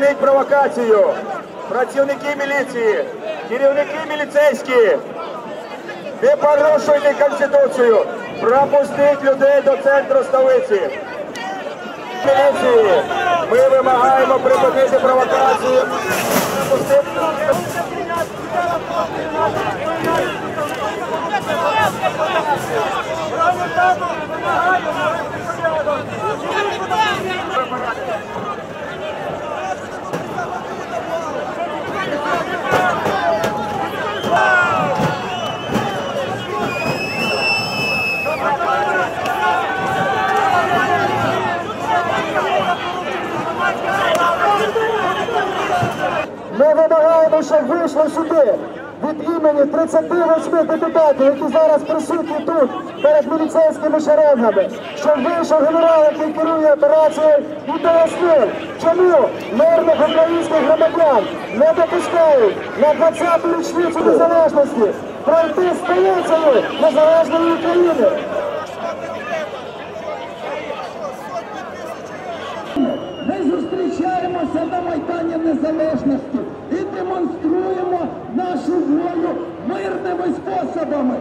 вимагаємо провокацію. Працівники міліції, керівники міліцейські, не порушуйте Конституцію. Пропустіть людей до центру столиці. Міліції, ми вимагаємо припинити провокацію. Пропустити Ми вимагаємо, щоб вийшли сюди від імені 38 депутатів, які зараз присутні тут перед міліцейськими шеренгами, щоб вийшов генерал, який керує операцією, і пояснив, чому мирних українських громадян не допускають на 20-ту річницю незалежності пройти столицею незалежної України. Зустрічаємося на Майдані Незалежності і демонструємо нашу волю мирними способами.